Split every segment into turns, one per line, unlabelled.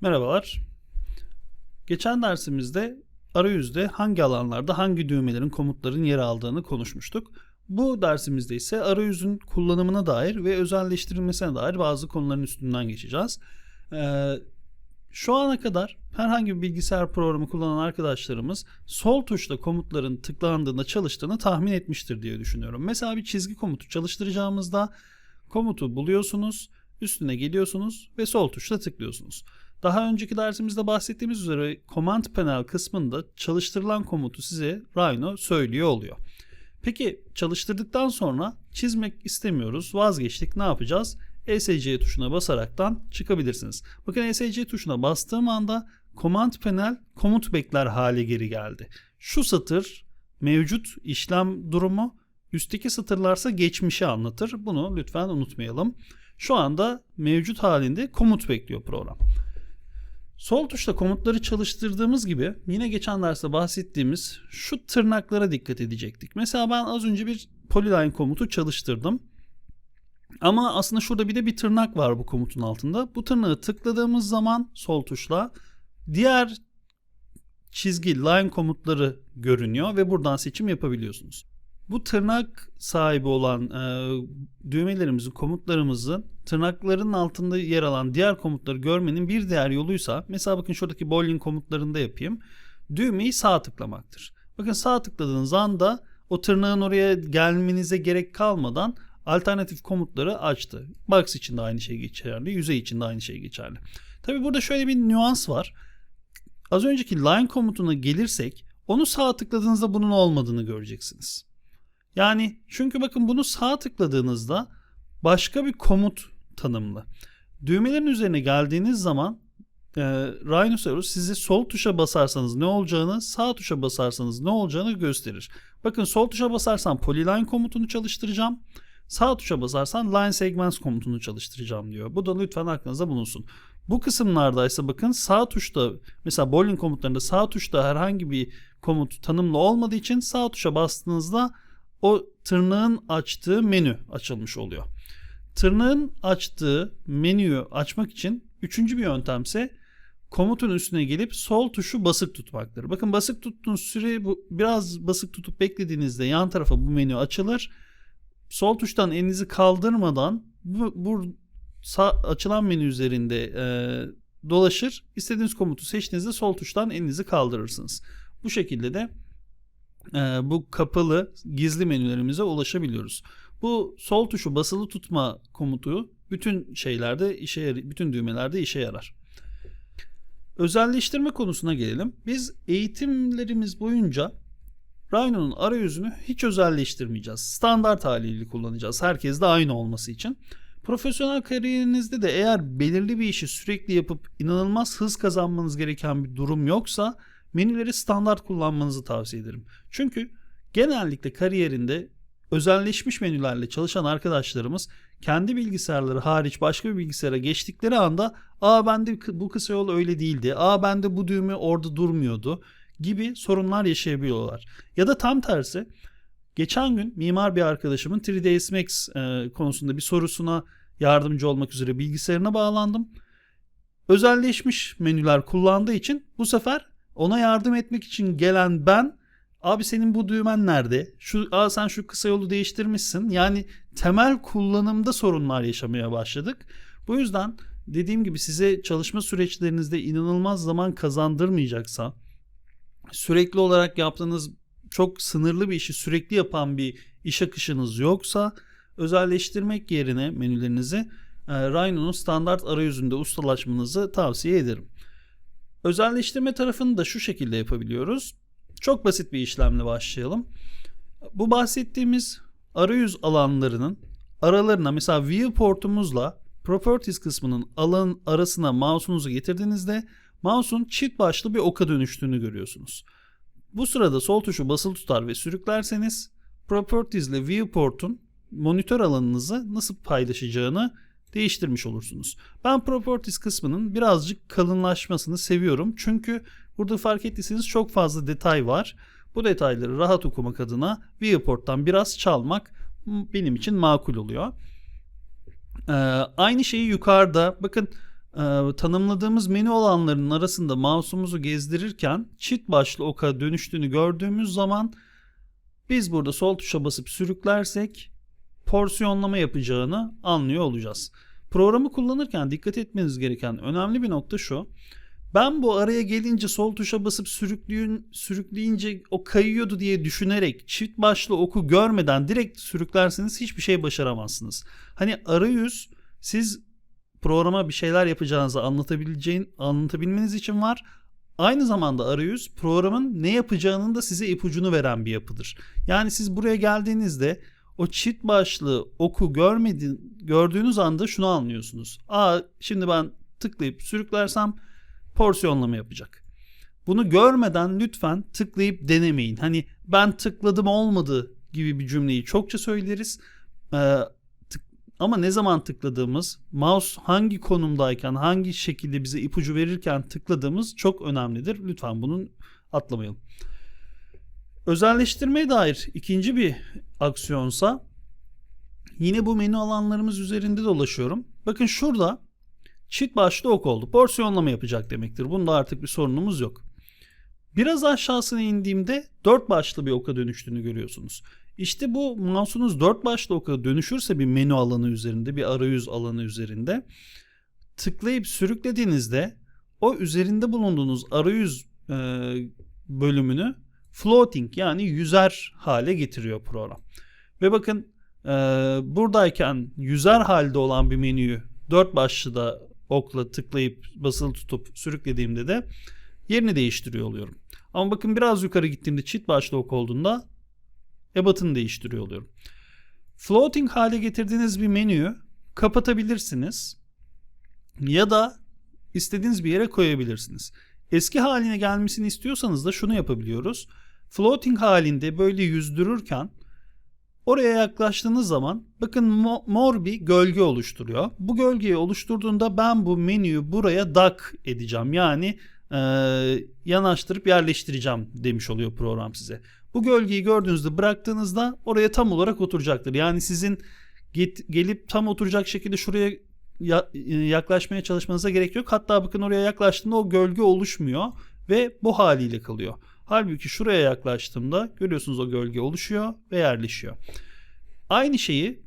Merhabalar. Geçen dersimizde arayüzde hangi alanlarda hangi düğmelerin, komutların yer aldığını konuşmuştuk. Bu dersimizde ise arayüzün kullanımına dair ve özelleştirilmesine dair bazı konuların üstünden geçeceğiz. Ee, şu ana kadar herhangi bir bilgisayar programı kullanan arkadaşlarımız sol tuşla komutların tıklandığında çalıştığını tahmin etmiştir diye düşünüyorum. Mesela bir çizgi komutu çalıştıracağımızda komutu buluyorsunuz, üstüne geliyorsunuz ve sol tuşla tıklıyorsunuz. Daha önceki dersimizde bahsettiğimiz üzere Command Panel kısmında çalıştırılan komutu size Rhino söylüyor oluyor. Peki çalıştırdıktan sonra çizmek istemiyoruz, vazgeçtik ne yapacağız? ESC tuşuna basaraktan çıkabilirsiniz. Bakın ESC tuşuna bastığım anda Command Panel komut bekler hale geri geldi. Şu satır mevcut işlem durumu, üstteki satırlarsa geçmişi anlatır. Bunu lütfen unutmayalım. Şu anda mevcut halinde komut bekliyor program. Sol tuşla komutları çalıştırdığımız gibi yine geçen derste bahsettiğimiz şu tırnaklara dikkat edecektik. Mesela ben az önce bir polyline komutu çalıştırdım. Ama aslında şurada bir de bir tırnak var bu komutun altında. Bu tırnağı tıkladığımız zaman sol tuşla diğer çizgi line komutları görünüyor ve buradan seçim yapabiliyorsunuz. Bu tırnak sahibi olan e, düğmelerimizi, komutlarımızı tırnakların altında yer alan diğer komutları görmenin bir diğer yoluysa mesela bakın şuradaki bowling komutlarında yapayım. Düğmeyi sağ tıklamaktır. Bakın sağ tıkladığınız anda o tırnağın oraya gelmenize gerek kalmadan alternatif komutları açtı. Box için de aynı şey geçerli, yüzey için de aynı şey geçerli. Tabi burada şöyle bir nüans var. Az önceki line komutuna gelirsek onu sağ tıkladığınızda bunun olmadığını göreceksiniz. Yani çünkü bakın bunu sağ tıkladığınızda başka bir komut tanımlı. Düğmelerin üzerine geldiğiniz zaman e, Rhinoceros sizi sol tuşa basarsanız ne olacağını, sağ tuşa basarsanız ne olacağını gösterir. Bakın sol tuşa basarsam polyline komutunu çalıştıracağım. Sağ tuşa basarsan line segments komutunu çalıştıracağım diyor. Bu da lütfen aklınızda bulunsun. Bu kısımlarda ise bakın sağ tuşta mesela bowling komutlarında sağ tuşta herhangi bir komut tanımlı olmadığı için sağ tuşa bastığınızda o tırnağın açtığı menü açılmış oluyor. Tırnağın açtığı menüyü açmak için üçüncü bir yöntemse komutun üstüne gelip sol tuşu basık tutmaktır. Bakın basık tuttuğunuz süre bu, biraz basık tutup beklediğinizde yan tarafa bu menü açılır. Sol tuştan elinizi kaldırmadan bu, bu sağ, açılan menü üzerinde e, dolaşır. İstediğiniz komutu seçtiğinizde sol tuştan elinizi kaldırırsınız. Bu şekilde de bu kapalı gizli menülerimize ulaşabiliyoruz. Bu sol tuşu basılı tutma komutu bütün şeylerde işe bütün düğmelerde işe yarar. Özelleştirme konusuna gelelim. Biz eğitimlerimiz boyunca Rhino'nun arayüzünü hiç özelleştirmeyeceğiz. Standart haliyle kullanacağız. Herkes de aynı olması için. Profesyonel kariyerinizde de eğer belirli bir işi sürekli yapıp inanılmaz hız kazanmanız gereken bir durum yoksa menüleri standart kullanmanızı tavsiye ederim. Çünkü genellikle kariyerinde özelleşmiş menülerle çalışan arkadaşlarımız kendi bilgisayarları hariç başka bir bilgisayara geçtikleri anda aa bende bu kısa yol öyle değildi. Aa bende bu düğme orada durmuyordu gibi sorunlar yaşayabiliyorlar. Ya da tam tersi geçen gün mimar bir arkadaşımın 3ds Max e, konusunda bir sorusuna yardımcı olmak üzere bilgisayarına bağlandım. Özelleşmiş menüler kullandığı için bu sefer ona yardım etmek için gelen ben abi senin bu düğmen nerede? Şu aa sen şu kısa yolu değiştirmişsin. Yani temel kullanımda sorunlar yaşamaya başladık. Bu yüzden dediğim gibi size çalışma süreçlerinizde inanılmaz zaman kazandırmayacaksa sürekli olarak yaptığınız çok sınırlı bir işi sürekli yapan bir iş akışınız yoksa özelleştirmek yerine menülerinizi e, Rhino'nun standart arayüzünde ustalaşmanızı tavsiye ederim. Özelleştirme tarafını da şu şekilde yapabiliyoruz. Çok basit bir işlemle başlayalım. Bu bahsettiğimiz arayüz alanlarının aralarına mesela viewportumuzla properties kısmının alan arasına mouse'unuzu getirdiğinizde mouse'un çift başlı bir oka dönüştüğünü görüyorsunuz. Bu sırada sol tuşu basılı tutar ve sürüklerseniz properties ile viewport'un monitör alanınızı nasıl paylaşacağını değiştirmiş olursunuz. Ben properties kısmının birazcık kalınlaşmasını seviyorum. Çünkü burada fark ettiyseniz çok fazla detay var. Bu detayları rahat okumak adına viewport'tan biraz çalmak benim için makul oluyor. Ee, aynı şeyi yukarıda bakın e, tanımladığımız menü alanlarının arasında mouse'umuzu gezdirirken çift başlı oka dönüştüğünü gördüğümüz zaman biz burada sol tuşa basıp sürüklersek porsiyonlama yapacağını anlıyor olacağız. Programı kullanırken dikkat etmeniz gereken önemli bir nokta şu. Ben bu araya gelince sol tuşa basıp sürükleyün, sürükleyince o kayıyordu diye düşünerek çift başlı oku görmeden direkt sürüklerseniz hiçbir şey başaramazsınız. Hani arayüz siz programa bir şeyler yapacağınızı anlatabileceğin anlatabilmeniz için var. Aynı zamanda arayüz programın ne yapacağının da size ipucunu veren bir yapıdır. Yani siz buraya geldiğinizde o çift başlı oku görmedin, gördüğünüz anda şunu anlıyorsunuz. Aa şimdi ben tıklayıp sürüklersem porsiyonlama yapacak. Bunu görmeden lütfen tıklayıp denemeyin. Hani ben tıkladım olmadı gibi bir cümleyi çokça söyleriz. Ee, ama ne zaman tıkladığımız, mouse hangi konumdayken, hangi şekilde bize ipucu verirken tıkladığımız çok önemlidir. Lütfen bunun atlamayalım. Özelleştirmeye dair ikinci bir aksiyonsa yine bu menü alanlarımız üzerinde dolaşıyorum. Bakın şurada çift başlı ok oldu. Porsiyonlama yapacak demektir. Bunda artık bir sorunumuz yok. Biraz aşağısına indiğimde dört başlı bir oka dönüştüğünü görüyorsunuz. İşte bu mouse'unuz dört başlı oka dönüşürse bir menü alanı üzerinde, bir arayüz alanı üzerinde tıklayıp sürüklediğinizde o üzerinde bulunduğunuz arayüz e, bölümünü floating yani yüzer hale getiriyor program. Ve bakın e, buradayken yüzer halde olan bir menüyü dört başlı da okla tıklayıp basılı tutup sürüklediğimde de yerini değiştiriyor oluyorum. Ama bakın biraz yukarı gittiğimde çift başlı ok olduğunda ebatını değiştiriyor oluyorum. Floating hale getirdiğiniz bir menüyü kapatabilirsiniz ya da istediğiniz bir yere koyabilirsiniz. Eski haline gelmesini istiyorsanız da şunu yapabiliyoruz. Floating halinde böyle yüzdürürken oraya yaklaştığınız zaman bakın mor bir gölge oluşturuyor. Bu gölgeyi oluşturduğunda ben bu menüyü buraya dock edeceğim. Yani e, yanaştırıp yerleştireceğim demiş oluyor program size. Bu gölgeyi gördüğünüzde bıraktığınızda oraya tam olarak oturacaktır. Yani sizin get, gelip tam oturacak şekilde şuraya ya, yaklaşmaya çalışmanıza gerek yok. Hatta bakın oraya yaklaştığında o gölge oluşmuyor ve bu haliyle kalıyor. Halbuki şuraya yaklaştığımda görüyorsunuz o gölge oluşuyor ve yerleşiyor. Aynı şeyi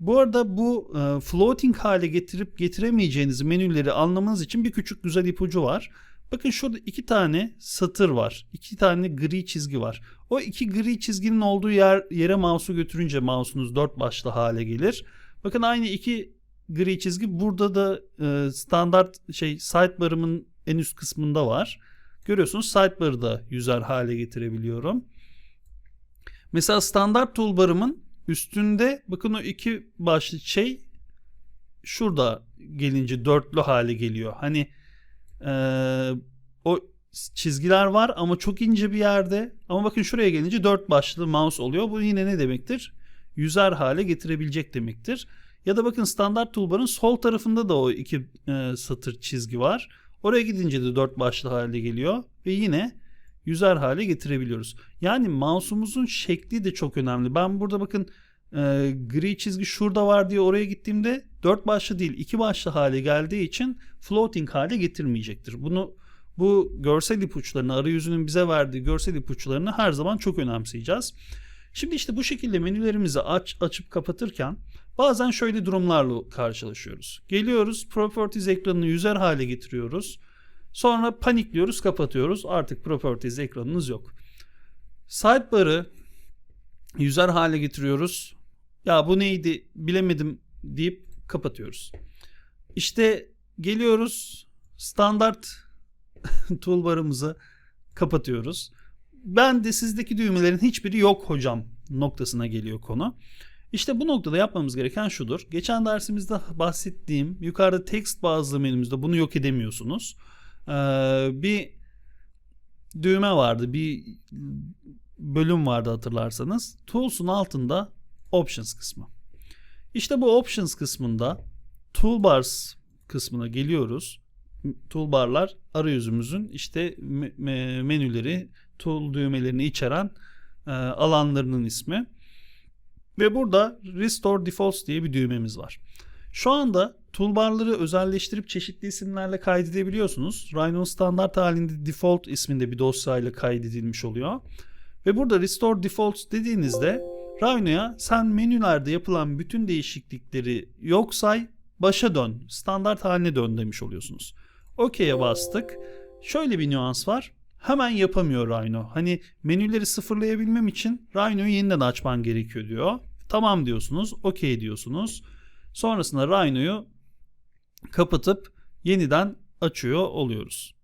bu arada bu e, floating hale getirip getiremeyeceğiniz menüleri anlamanız için bir küçük güzel ipucu var. Bakın şurada iki tane satır var. iki tane gri çizgi var. O iki gri çizginin olduğu yer yere mouse'u götürünce mouse'unuz dört başlı hale gelir. Bakın aynı iki gri çizgi burada da e, standart şey sidebar'ımın en üst kısmında var. Görüyorsunuz sidebar'ı da yüzer hale getirebiliyorum. Mesela standart toolbar'ımın üstünde bakın o iki başlı şey şurada gelince dörtlü hale geliyor. Hani ee, o çizgiler var ama çok ince bir yerde. Ama bakın şuraya gelince dört başlı mouse oluyor. Bu yine ne demektir? Yüzer hale getirebilecek demektir. Ya da bakın standart toolbar'ın sol tarafında da o iki e, satır çizgi var. Oraya gidince de dört başlı hale geliyor ve yine yüzer hale getirebiliyoruz. Yani mouse'umuzun şekli de çok önemli. Ben burada bakın e, gri çizgi şurada var diye oraya gittiğimde dört başlı değil iki başlı hale geldiği için floating hale getirmeyecektir. Bunu bu görsel ipuçlarını arayüzünün bize verdiği görsel ipuçlarını her zaman çok önemseyeceğiz. Şimdi işte bu şekilde menülerimizi aç, açıp kapatırken bazen şöyle durumlarla karşılaşıyoruz. Geliyoruz Properties ekranını yüzer hale getiriyoruz. Sonra panikliyoruz kapatıyoruz. Artık Properties ekranınız yok. Sidebar'ı yüzer hale getiriyoruz. Ya bu neydi bilemedim deyip kapatıyoruz. İşte geliyoruz standart toolbar'ımızı kapatıyoruz. Ben de sizdeki düğmelerin hiçbiri yok hocam noktasına geliyor konu. İşte bu noktada yapmamız gereken şudur. Geçen dersimizde bahsettiğim yukarıda text bazlı menümüzde bunu yok edemiyorsunuz. Ee, bir düğme vardı. Bir bölüm vardı hatırlarsanız. Tools'un altında Options kısmı. İşte bu Options kısmında Toolbars kısmına geliyoruz. Toolbarlar arayüzümüzün işte menüleri, tool düğmelerini içeren e, alanlarının ismi. Ve burada Restore Defaults diye bir düğmemiz var. Şu anda toolbarları özelleştirip çeşitli isimlerle kaydedebiliyorsunuz. Rhino'nun standart halinde default isminde bir dosyayla kaydedilmiş oluyor. Ve burada restore defaults dediğinizde Rhino'ya sen menülerde yapılan bütün değişiklikleri yok say, başa dön, standart haline dön demiş oluyorsunuz. OK'ye bastık. Şöyle bir nüans var. Hemen yapamıyor Rhino. Hani menüleri sıfırlayabilmem için Rhino'yu yeniden açman gerekiyor diyor. Tamam diyorsunuz, okey diyorsunuz. Sonrasında Rhino'yu kapatıp yeniden açıyor oluyoruz.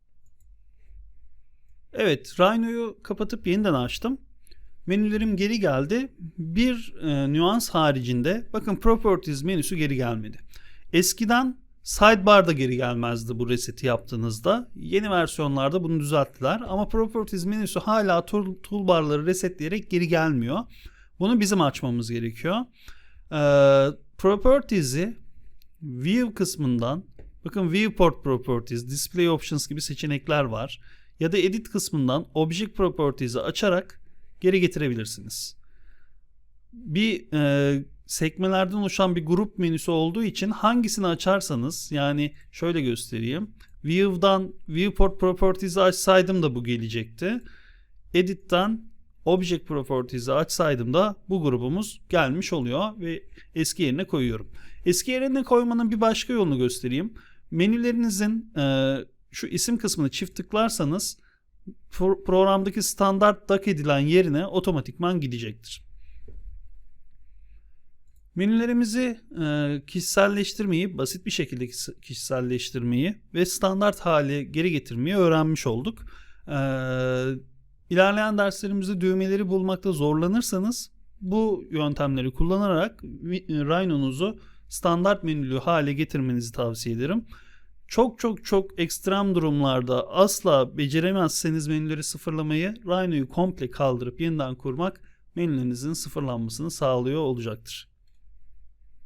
Evet, Rhino'yu kapatıp yeniden açtım. Menülerim geri geldi. Bir e, nüans haricinde bakın Properties menüsü geri gelmedi. Eskiden Sidebar da geri gelmezdi bu reseti yaptığınızda. Yeni versiyonlarda bunu düzelttiler ama Properties menüsü hala tool, toolbarları resetleyerek geri gelmiyor. Bunu bizim açmamız gerekiyor. Ee, Properties'i View kısmından bakın Viewport Properties, Display Options gibi seçenekler var. Ya da Edit kısmından Object Properties'i açarak geri getirebilirsiniz. Bir e, sekmelerden oluşan bir grup menüsü olduğu için hangisini açarsanız yani şöyle göstereyim. View'dan Viewport Properties'i açsaydım da bu gelecekti. Edit'ten Object Properties'i açsaydım da bu grubumuz gelmiş oluyor ve eski yerine koyuyorum. Eski yerine koymanın bir başka yolunu göstereyim. Menülerinizin e, şu isim kısmını çift tıklarsanız pro- programdaki standart dock edilen yerine otomatikman gidecektir. Menülerimizi e, kişiselleştirmeyi, basit bir şekilde kişi- kişiselleştirmeyi ve standart hale geri getirmeyi öğrenmiş olduk. E, ilerleyen derslerimizde düğmeleri bulmakta zorlanırsanız bu yöntemleri kullanarak Vi- Rhino'nuzu standart menülü hale getirmenizi tavsiye ederim. Çok çok çok ekstrem durumlarda asla beceremezseniz menüleri sıfırlamayı Rhino'yu komple kaldırıp yeniden kurmak menülerinizin sıfırlanmasını sağlıyor olacaktır.